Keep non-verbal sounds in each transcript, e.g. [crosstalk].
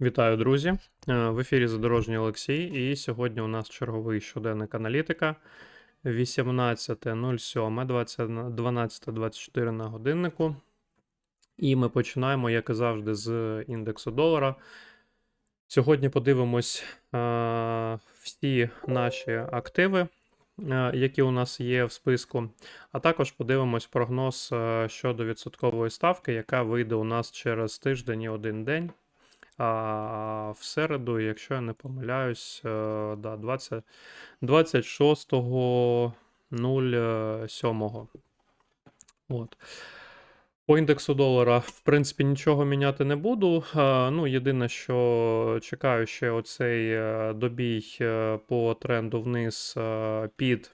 Вітаю, друзі! Е, В ефірі Задорожній Олексій, і сьогодні у нас черговий щоденник аналітика 18.07, 12.24 на годиннику. І ми починаємо, як і завжди, з індексу долара. Сьогодні подивимось е, всі наші активи, е, які у нас є в списку, а також подивимось прогноз щодо відсоткової ставки, яка вийде у нас через тиждень і один день. А в середу, якщо я не помиляюсь, е, да, 20, 26.07. От. По індексу долара, в принципі, нічого міняти не буду. Е, Ну, єдине, що чекаю ще оцей е, добій по тренду вниз під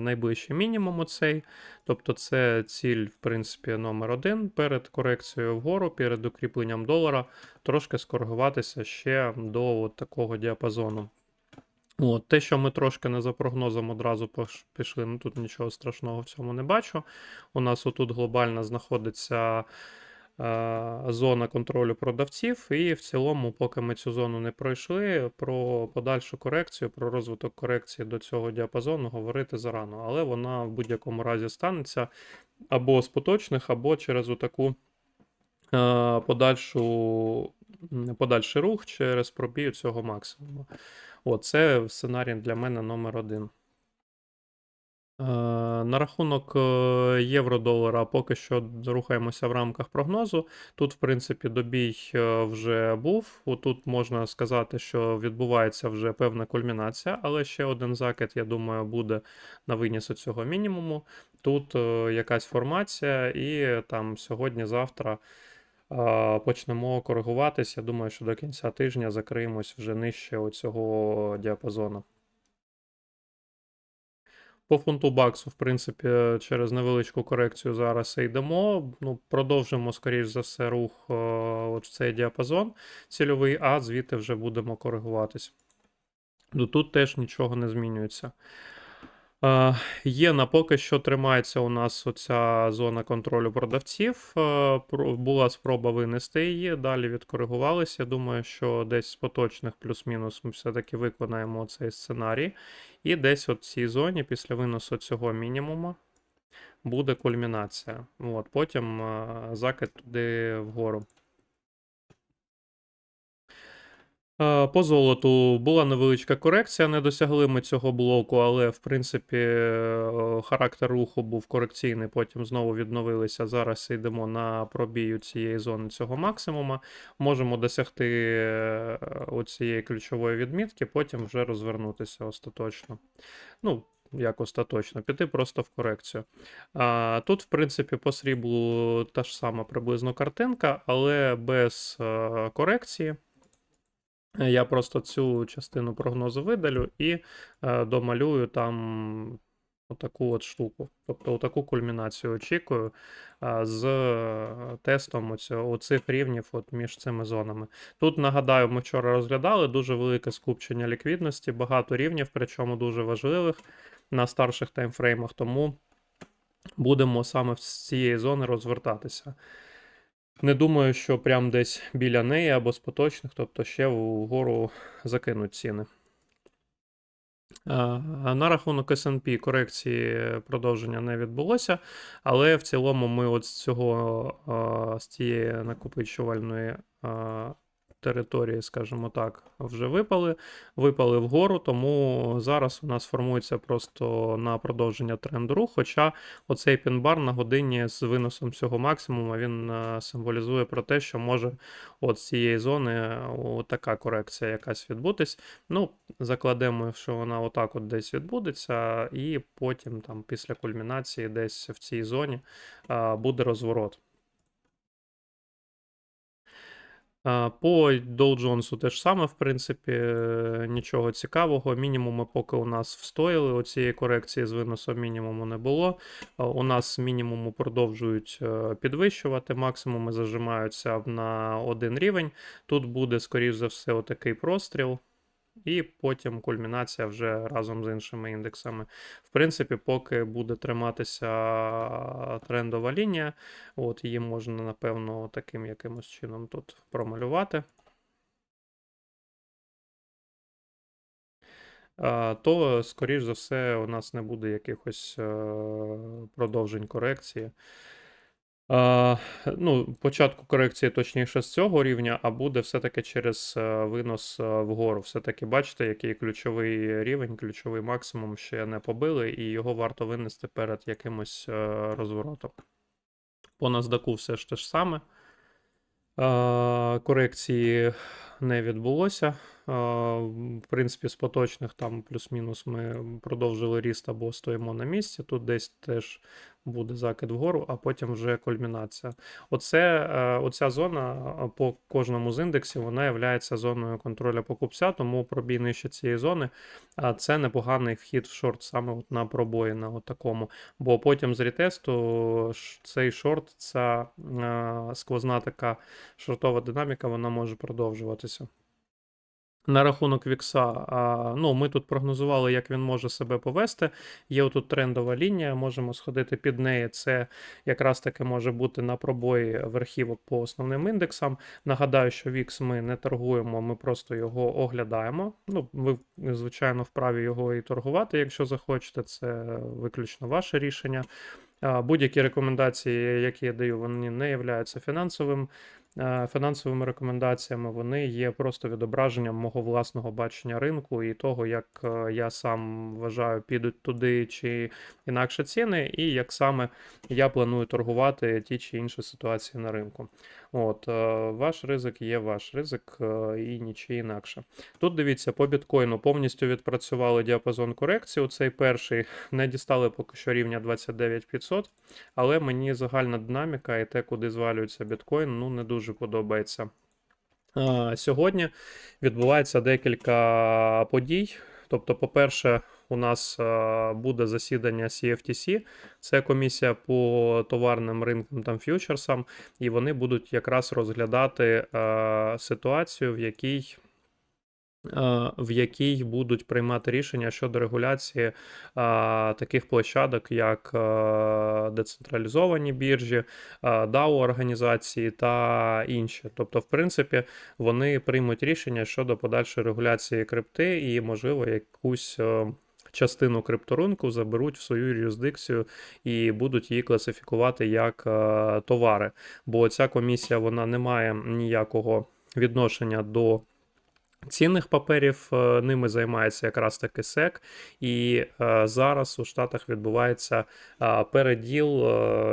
найближчий мінімум оцей. Тобто це ціль, в принципі, номер один перед корекцією вгору, перед укріпленням долара, трошки скоригуватися ще до от такого діапазону. От, Те, що ми трошки не за прогнозом одразу пішли, ну тут нічого страшного в цьому не бачу. У нас отут глобально знаходиться зона контролю продавців, і в цілому, поки ми цю зону не пройшли, про подальшу корекцію, про розвиток корекції до цього діапазону говорити зарано. Але вона в будь-якому разі станеться або з поточних, або через отаку е, подальшу, подальший рух через пробію цього максимуму. О, це сценарій для мене номер один. Е, На рахунок е, євро-долара поки що рухаємося в рамках прогнозу. Тут, в принципі, добій е, вже був. Тут можна сказати, що відбувається вже певна кульмінація, але ще один закид, я думаю, буде на виніс цього мінімуму. Тут якась формація, і там сьогодні-завтра почнемо коригуватись. Я думаю, що до кінця тижня закриємось вже нижче оцього діапазону. По фунту баксу, в принципі, через невеличку корекцію зараз йдемо. Ну, продовжимо, скоріш за все, рух о, от в цей діапазон цільовий, а звідти вже будемо коригуватись. Ну, тут теж нічого не змінюється. Е, Єна поки що тримається у нас оця зона контролю продавців. Е, Була спроба винести її, далі відкоригувалися. Думаю, що десь з поточних плюс-мінус ми все-таки виконаємо цей сценарій. І десь от в цій зоні, після виносу цього мінімуму, буде кульмінація. От, потім е, закид туди вгору. По золоту була невеличка корекція, не досягли ми цього блоку, але в принципі е, характер руху був корекційний, потім знову відновилися. Зараз йдемо на пробію цієї зони цього максимума. Можемо досягти е, оцієї ключової відмітки, потім вже розвернутися остаточно. Ну, як остаточно, піти просто в корекцію. А, Тут, в принципі, по сріблу та ж сама приблизно картинка, але без е, корекції. Я просто цю частину прогнозу видалю і е, домалюю там отаку от штуку. Тобто отаку кульмінацію очікую е, з е, тестом оцих рівнів от між цими зонами. Тут, нагадаю, ми вчора розглядали дуже велике скупчення ліквідності, багато рівнів, причому дуже важливих на старших таймфреймах, тому будемо саме з цієї зони розвертатися. Не думаю, що прям десь біля неї або з поточних, тобто ще вгору закинуть ціни. На рахунок S&P корекції продовження не відбулося, але в цілому ми от з цього з цієї накопичувальної території, скажімо так, вже випали, випали вгору, тому зараз у нас формується просто на продовження тренду. Хоча оцей пінбар на годині з виносом цього максимуму він е, символізує про те, що може от з цієї зони е, така корекція якась відбутись. Ну, закладемо, що вона отак от десь відбудеться, і потім там після кульмінації десь в цій зоні буде розворот. По Dow те ж саме, в принципі, е, нічого цікавого. Мінімуми поки у нас встояли. Оцієї корекції з виносом мінімуму не було. У нас мінімуму продовжують е, підвищувати, максимуми зажимаються на один рівень. Тут буде, скоріш за все, отакий простріл. І потім кульмінація вже разом з іншими індексами. В принципі, поки буде триматися трендова лінія, от її можна, напевно, таким якимось чином тут промалювати. то, скоріш за все, у нас не буде якихось е, продовжень корекції. Ну, Початку корекції, точніше, з цього рівня, а буде все-таки через е, винос е, вгору. Все-таки бачите, який ключовий рівень, ключовий максимум ще не побили, і його варто винести перед якимось е, розворотом. По NASDAQ все ж те ж саме. Корекції не відбулося. В принципі, з поточних там плюс-мінус ми продовжили ріст або стоїмо на місці. Тут десь теж буде закид вгору, а потім вже кульмінація. Оце, е, Оця зона е, по кожному з індексів вона є зоною контролю покупця, тому пробій нижче цієї зони А це непоганий вхід в шорт саме от на пробої на такому. Бо потім з рітесту цей шорт, ця е, сквозна така шортова динаміка, вона може продовжуватися. На рахунок Вікса, ну, ми тут прогнозували, як він може себе повести. Є тут трендова лінія, можемо сходити під неї. Це якраз таки може бути на пробої верхівок по основним індексам. Нагадаю, що Вікс ми не торгуємо, ми просто його оглядаємо. Ну, Ви, звичайно, вправі його і торгувати, якщо захочете, це виключно ваше рішення. Будь-які рекомендації, які я даю, вони не являються фінансовим. Е, фінансовими рекомендаціями, вони є просто відображенням мого власного бачення ринку і того, як е, я сам вважаю, підуть туди чи інакше ціни, і як саме я планую торгувати ті чи інші ситуації на ринку. От, е, Ваш ризик є ваш ризик і нічий інакше. Тут дивіться, по біткоїну повністю відпрацювали діапазон корекції. Цей перший не дістали поки що рівня 29500, але мені загальна динаміка і те, куди звалюється біткоін, ну не дуже подобається. Сьогодні відбувається декілька подій. Тобто, по-перше, у нас буде засідання CFTC, це комісія по товарним ринкам там фьючерсам, і вони будуть якраз розглядати ситуацію, в якій в якій будуть приймати рішення щодо регуляції таких площадок, як децентралізовані біржі, DAO організації та інші. Тобто, в принципі, вони приймуть рішення щодо подальшої регуляції крипти і, можливо, якусь. Частину крипторинку заберуть в свою юрисдикцію і будуть її класифікувати як товари. Бо ця комісія вона не має ніякого відношення до Цінних паперів е, ними займається якраз таки СЕК, і е, зараз у Штатах відбувається е, переділ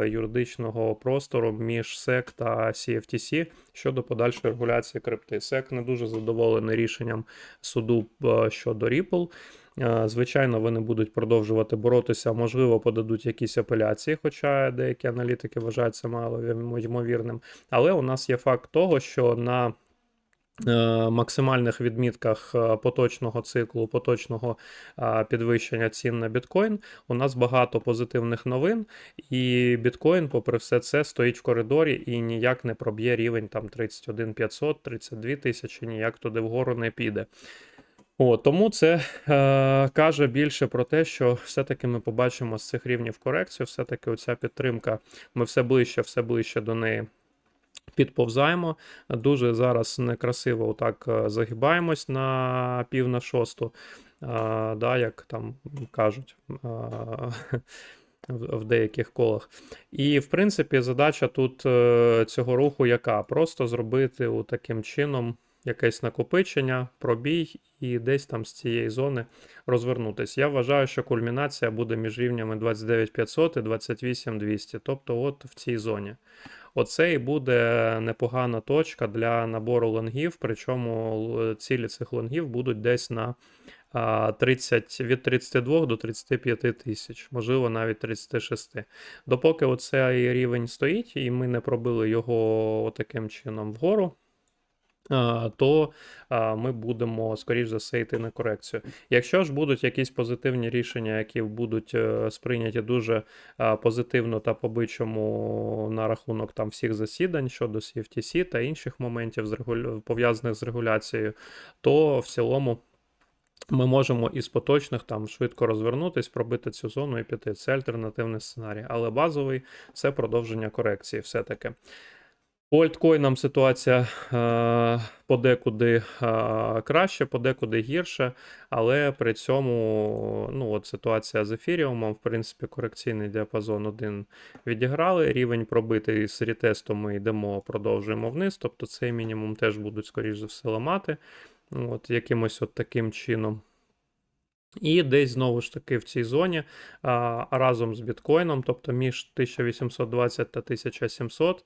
юридичного простору між СЕК та CFTC щодо подальшої регуляції крипти. СЕК не дуже задоволений рішенням суду щодо Ripple. Звичайно, вони будуть продовжувати боротися, можливо, подадуть якісь апеляції, хоча деякі аналітики вважають це мало ймовірним. Але у нас є факт того, що на Е, максимальних відмітках е, поточного циклу, поточного е, підвищення цін на біткоін, у нас багато позитивних новин, і біткоін, попри все це, стоїть в коридорі і ніяк не проб'є рівень там 31 500, 32 тисячі, ніяк туди вгору не піде. О, Тому це е, каже більше про те, що все-таки ми побачимо з цих рівнів корекцію, все-таки оця підтримка, ми все ближче, все ближче до неї підповзаємо. Дуже зараз некрасиво так е, загибаємось на пів на шосту, а, да, як там кажуть. [laughs] А, в деяких колах. І, в принципі, задача тут е, цього руху яка? Просто зробити таким чином якесь накопичення, пробій і десь там з цієї зони розвернутися. Я вважаю, що кульмінація буде між рівнями 29500 і 28200, тобто от в цій зоні. Оце і буде непогана точка для набору лонгів, причому цілі цих лонгів будуть десь на 30, від 32 до 35 тисяч, можливо, навіть 36. Допоки оцей рівень стоїть, і ми не пробили його таким чином вгору то ми будемо, скоріш за все, йти на корекцію. Якщо ж будуть якісь позитивні рішення, які будуть е, сприйняті дуже позитивно та по-бичому на рахунок там всіх засідань щодо CFTC та інших моментів пов'язаних з регуляцією, то в цілому. ми можемо із поточних там швидко розвернутись, пробити цю зону і піти. Це альтернативний сценарій. Але базовий це продовження корекції все-таки. По альткоїнам ситуація е, подекуди е, краще, подекуди гірше, але при цьому ну, от ситуація з ефіріумом, в принципі, корекційний діапазон один відіграли. Рівень пробитий з рітестом ми йдемо, продовжуємо вниз. Тобто цей мінімум теж будуть, скоріш за все, ламати. От, якимось от таким чином. І десь знову ж таки в цій зоні а, разом з біткоїном, тобто між 1820 та 1700,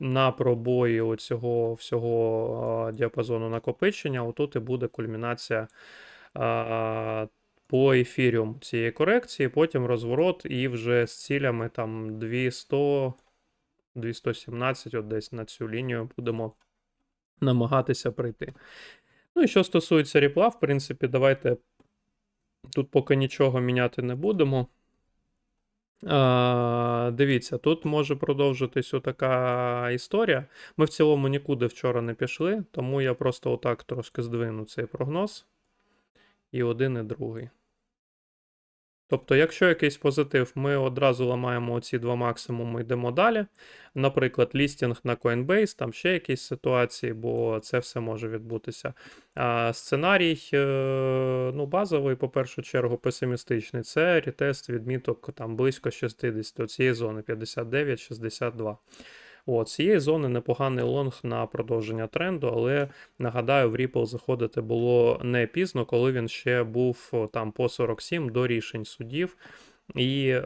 на пробої оцього всього діапазону накопичення, отут і буде кульмінація по ефіріуму цієї корекції, потім розворот, і вже з цілями там 200, 217, от десь на цю лінію будемо намагатися прийти. Ну і що стосується ріпла, в принципі, давайте тут поки нічого міняти не будемо. А, дивіться, тут може продовжитись така історія. Ми в цілому нікуди вчора не пішли, тому я просто отак трошки здвину цей прогноз. І один, і другий. Тобто, якщо якийсь позитив, ми одразу ламаємо оці два максимуми, йдемо далі. Наприклад, лістінг на Coinbase, там ще якісь ситуації, бо це все може відбутися. А сценарій е, ну, базовий, по першу чергу, песимістичний. Це ретест відміток там близько 60, цієї зони 59-62. От, цієї зони непоганий лонг на продовження тренду, але нагадаю, в Ripple заходити було не пізно, коли він ще був там по 47 до рішень судів. І е,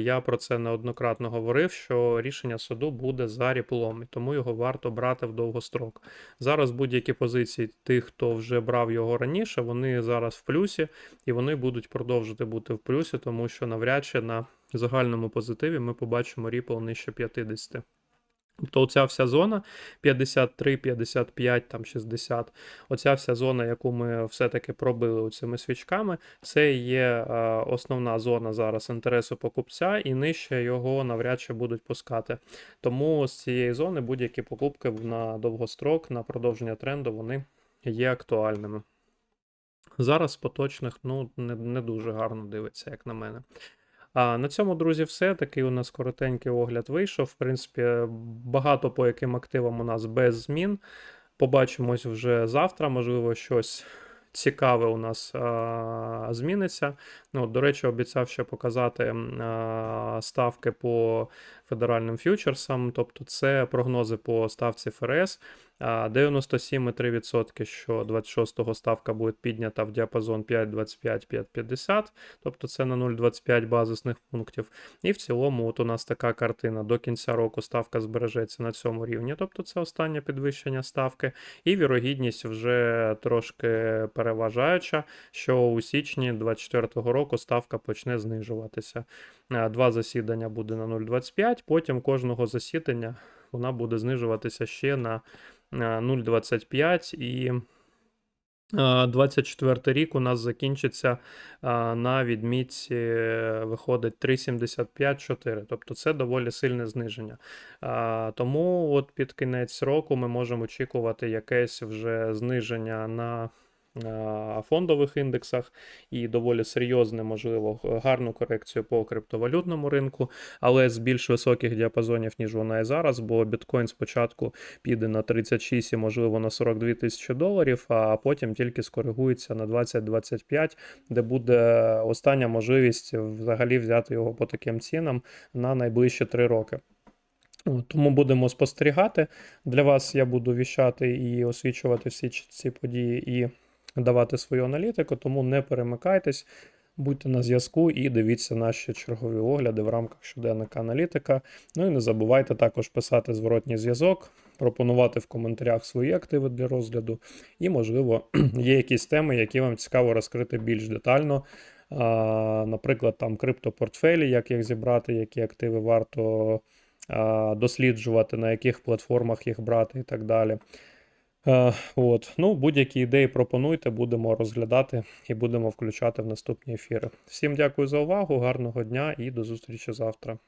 я про це неоднократно говорив, що рішення суду буде за ріплом, і тому його варто брати в довгострок. Зараз будь-які позиції тих, хто вже брав його раніше, вони зараз в плюсі, і вони будуть продовжувати бути в плюсі, тому що навряд чи на загальному позитиві ми побачимо Ripple нижче 50. Тобто оця вся зона 53, 55, там 60, оця вся зона, яку ми все-таки пробили цими свічками, це є е, основна зона зараз інтересу покупця, і нижче його навряд чи будуть пускати. Тому з цієї зони будь-які покупки на довгострок, на продовження тренду, вони є актуальними. Зараз поточних ну, не, не дуже гарно дивиться, як на мене. А на цьому, друзі, все. Такий у нас коротенький огляд вийшов. В принципі, багато по яким активам у нас без змін. Побачимось вже завтра, можливо, щось. Цікаве у нас а, зміниться. Ну, До речі, обіцяв ще показати а, ставки по федеральним фьючерсам, тобто це прогнози по ставці ФРС. 97,3%, що 26-го ставка буде піднята в діапазон 5,25-5,50, тобто це на 0,25 базисних пунктів. І в цілому, от у нас така картина. До кінця року ставка збережеться на цьому рівні, тобто це останнє підвищення ставки. І вірогідність вже трошки переважаюча, що у січні 2024 року ставка почне знижуватися. Два засідання буде на 0,25, потім кожного засідання вона буде знижуватися ще на 0,25 і 24 рік у нас закінчиться на відмітці, виходить 3,75-4, тобто це доволі сильне зниження. Тому от під кінець року ми можемо очікувати якесь вже зниження на фондових індексах і доволі серйозне, можливо, гарну корекцію по криптовалютному ринку, але з більш високих діапазонів, ніж вона і зараз, бо біткоін спочатку піде на 36 і, можливо, на 42 тисячі доларів, а потім тільки скоригується на 20-25, де буде остання можливість взагалі взяти його по таким цінам на найближчі 3 роки. Тому будемо спостерігати. Для вас я буду віщати і освічувати всі ці події і давати свою аналітику, тому не перемикайтесь, будьте на зв'язку і дивіться наші чергові огляди в рамках щоденника аналітика. Ну і не забувайте також писати зворотній зв'язок, пропонувати в коментарях свої активи для розгляду. І, можливо, [clears throat] є якісь теми, які вам цікаво розкрити більш детально. Наприклад, там криптопортфелі, як їх зібрати, які активи варто досліджувати, на яких платформах їх брати і так далі. Е, от. Ну, Будь-які ідеї пропонуйте, будемо розглядати і будемо включати в наступні ефіри. Всім дякую за увагу, гарного дня і до зустрічі завтра.